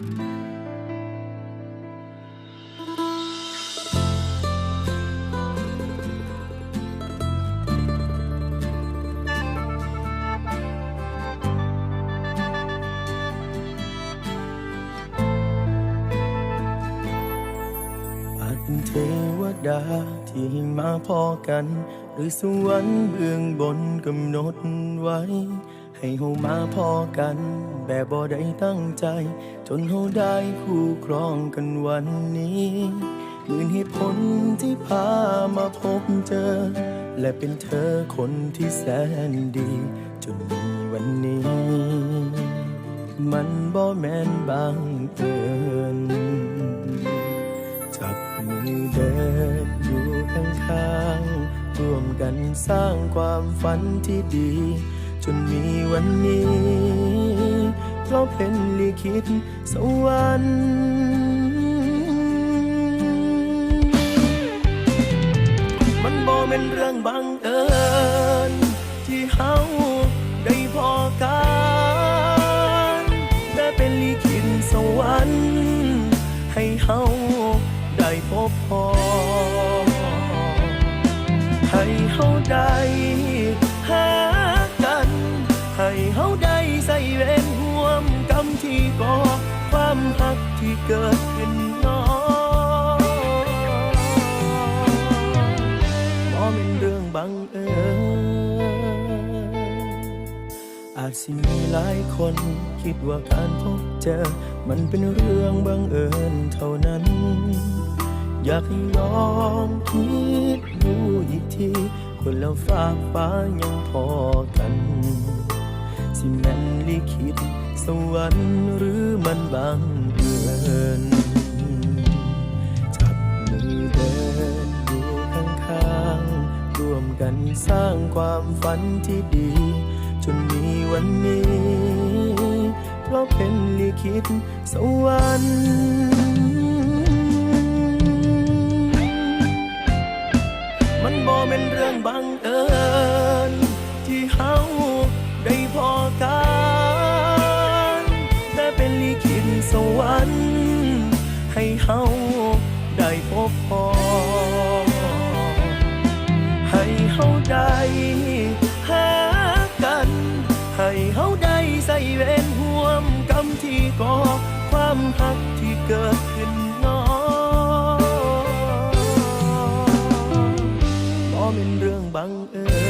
เทวดาที่มาพอกัน หรือสวรรค์เบื้องบนกำหนดไว้ ให้เฮามาพอกัน แบบบ่ได้ตั้งใจ จนเฮาได้คู่ครองกันวันนี้หมื่นเหตุผลที่พามาพบเจอ และเป็นเธอคนที่แสนดี จนมีวันนี้ มันบ่แม่นบางเอิญจับมือเดินอยู่ข้างๆร่วมกันสร้างความฝันที่ดี นมีวันนี้ เพราะเป็นลิขิตสวรรค์มันบ่เป็นเรื่องบังเอิญที่เฮาได้พอกันแต่เป็นลิขิตสวรรค์ให้เฮาได้พบพอ ให้เฮาได้ เกิดขึ้นน้อบ่เป็นเรื่องบังเอิญอาจสิมีหลายคนคิดว่าการพบเจอ มันเป็นเรื่องบังเอิญเท่านั้น อยากให้ลองคิดดูอีกที คนแล้วฝากฟ้ายังพอกัน สิแม่นลิขิต สวรรค์หรือมันบังเอิญจับมือเดินอยู่ข้างๆร่วมกันสร้างความฝันที่ดี จนมีวันนี้ เพราะเป็นลิขิต สวรรค์มันบ่เป็นเรื่องบังเอิญที่เฮา ได้พอกันแต่เป็นลิขิตสวรรค์ให้เฮาได้พบพอ ให้เฮาได้หากัน ให้เฮาได้ใส่เวรห่วมกรรมที่ก่อความหักที่เกิดขึ้นน้อบ่เป็นเรื่องบังเอิญ